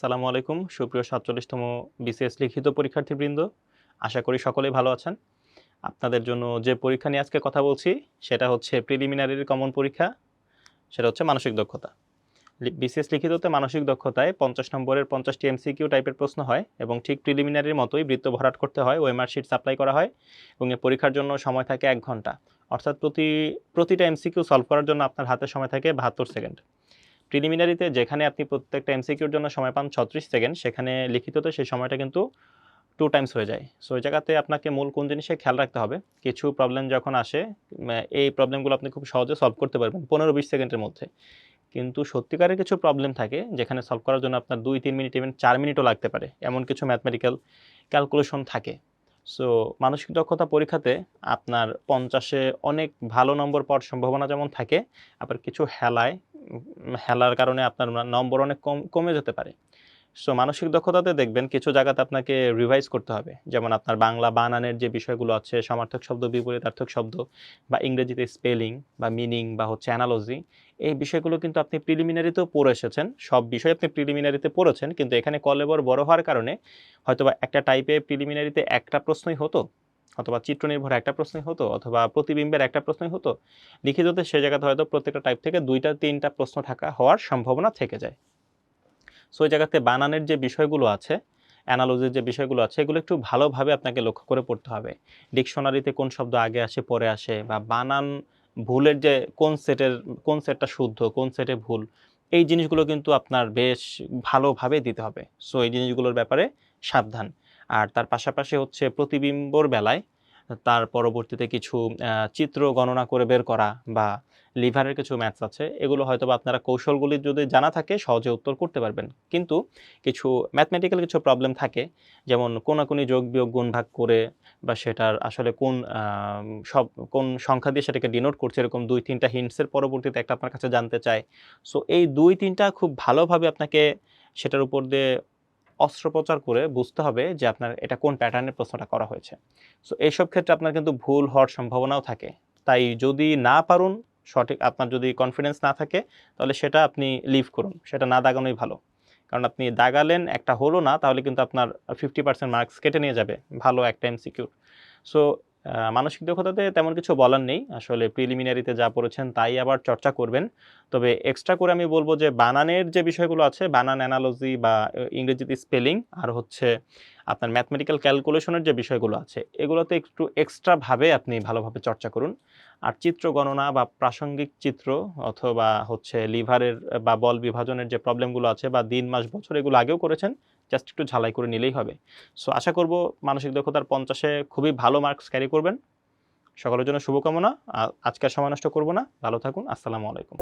সালামু আলাইকুম। সুপ্রিয় সাতচল্লিশতম বিসিএস লিখিত পরীক্ষার্থীবৃন্দ, আশা করি সকলেই ভালো আছেন। আপনাদের জন্য যে পরীক্ষা নিয়ে আজকে কথা বলছি, সেটা হচ্ছে প্রিলিমিনারির কমন পরীক্ষা, সেটা হচ্ছে মানসিক দক্ষতা। বিসিএস লিখিততে মানসিক দক্ষতায় পঞ্চাশ নম্বরের পঞ্চাশটি এমসিকিউ টাইপের প্রশ্ন হয় এবং ঠিক প্রিলিমিনারির মতোই বৃত্ত ভরাট করতে হয় ওএমআর শিট সাপ্লাই করা হয় এবং এই পরীক্ষার জন্য সময় থাকে এক ঘণ্টা। অর্থাৎ প্রতি প্রতিটা এমসিকিউ সলভ করার জন্য আপনার হাতে সময় থাকে বাহাত্তর সেকেন্ড প্রিলিমিনারিতে যেখানে আপনি প্রত্যেকটা এমসিকিউর জন্য সময় পান ছত্রিশ সেকেন্ড, সেখানে লিখিততে সেই সময়টা কিন্তু টু টাইমস হয়ে যায়। সো ওই জায়গাতে আপনাকে মূল কোন জিনিসে খেয়াল রাখতে হবে? কিছু প্রবলেম যখন আসে এই প্রবলেমগুলো আপনি খুব সহজে সলভ করতে পারবেন পনেরো বিশ সেকেন্ডের মধ্যে। কিন্তু সত্যিকারের কিছু প্রবলেম থাকে যেখানে সলভ করার জন্য আপনার দুই, তিন মিনিট ইভেন চার মিনিটও লাগতে পারে। এমন কিছু ম্যাথমেটিক্যাল ক্যালকুলেশন থাকে। সো মানসিক দক্ষতা পরীক্ষাতে আপনার পঞ্চাশে অনেক ভালো নম্বর পাওয়ার সম্ভাবনা যেমন থাকে, আবার কিছু হেলায় হেলার কারণে আপনার নম্বর অনেক কম, কমে যেতে পারে। সো মানসিক দক্ষতাতে দেখবেন কিছু জায়গাতে আপনাকে রিভাইজ করতে হবে। যেমন আপনার বাংলা বানানের যে বিষয়গুলো আছে, সমার্থক শব্দ, বিপরীতার্থক শব্দ বা ইংরেজিতে স্পেলিং বা মিনিং বা হচ্ছে অ্যানালজি এই বিষয়গুলো কিন্তু আপনি প্রিলিমিনারিতেও পড়ে এসেছেন। সব বিষয় আপনি প্রিলিমিনারিতে পড়েছেন, কিন্তু এখানে কলেবর বড় হওয়ার কারণে হয়তোবা একটা টাইপে প্রিলিমিনারিতে একটা প্রশ্নই হতো। অথবা চিত্র নির্ভর একটা প্রশ্নই হতো, অথবা প্রতিবিম্বের একটা প্রশ্নই হতো লিখিততে সে জায়গাতে হয়তো প্রত্যেকটা টাইপ থেকে দুইটা, তিনটা প্রশ্ন থাকা হওয়ার সম্ভাবনা থেকে যায়। সো ওই জায়গাতে বানানের যে বিষয়গুলো আছে অ্যানালজির যে বিষয়গুলো আছে, এগুলো একটু ভালোভাবে আপনাকে লক্ষ্য করে পড়তে হবে। ডিকশনারিতে কোন শব্দ আগে আসে, পরে আসে, বা বানান ভুলের যে কোন সেটের কোন সেটটা শুদ্ধ, কোন সেটে ভুল, এই জিনিসগুলো কিন্তু আপনার বেশ ভালোভাবে দিতে হবে। সো এই জিনিসগুলোর ব্যাপারে সাবধান। আর তার পাশাপাশি হচ্ছে প্রতিবিম্বর বেলায় তার পরবর্তীতে কিছু চিত্র গণনা করে বের করা বা লিভারের কিছু ম্যাথস আছে। এগুলো হয়তো বা আপনারা কৌশলগুলি যদি জানা থাকে, সহজে উত্তর করতে পারবেন। কিন্তু কিছু ম্যাথমেটিক্যাল কিছু প্রবলেম থাকে, যেমন কোনাকুনি যোগ বিয়োগ গুণ ভাগ করে বা সেটার আসলে কোন সব, কোন সংখ্যা দিয়ে সেটাকে ডিনোট করছে, এরকম দুই তিনটা হিন্টসের পরবর্তীতে একটা আপনার কাছে জানতে চায়। সো এই দুই তিনটা খুব ভালোভাবে আপনাকে সেটার উপর দিয়ে অস্ত্রোপচার করে বুঝতে হবে যে আপনার এটা কোন প্যাটার্নের প্রশ্নটা করা হয়েছে। সো এইসব ক্ষেত্রে আপনার কিন্তু ভুল হওয়ার সম্ভাবনাও থাকে। তাই যদি না পারুন, সঠিক আপনার যদি কনফিডেন্স না থাকে, তাহলে সেটা আপনি লিভ করুন। সেটা না দাগানোই ভালো। কারণ আপনি দাগালেন, একটা হলো না, তাহলে কিন্তু আপনার ফিফটি পার্সেন্ট মার্কস কেটে নিয়ে যাবে। ভালো একটা এমসিকিউর সো মানসিক দক্ষতাতে তেমন কিছু বলার নেই। আসলে প্রিলিমিনারিতে যা পড়েছেন তাই আবার চর্চা করবেন। তবে এক্সট্রা করে আমি বলব যে বানানের যে বিষয়গুলো আছে, বানান অ্যানালজি বা ইংরেজিতে স্পেলিং আর হচ্ছে আপনার ম্যাথমেটিক্যাল ক্যালকুলেশনের যে বিষয়গুলো আছে, এগুলোতে একটু এক্সট্রাভাবে আপনি ভালোভাবে চর্চা করুন। আর চিত্র গণনা বা প্রাসঙ্গিক চিত্র অথবা হচ্ছে লিভারের বা বল বিভাজনের যে প্রবলেমগুলো আছে বা দিন, মাস, বছর এগুলো আগেও করেছেন জাস্ট একটু ঝালাই করে নিলেই হবে। সো আশা করব মানসিক দক্ষতার পঞ্চাশে খুবই ভালো মার্কস ক্যারি করবেন। সকলের জন্য শুভকামনা। আজকের সময় নষ্ট করব না। ভালো থাকুন। আসসালামু আলাইকুম।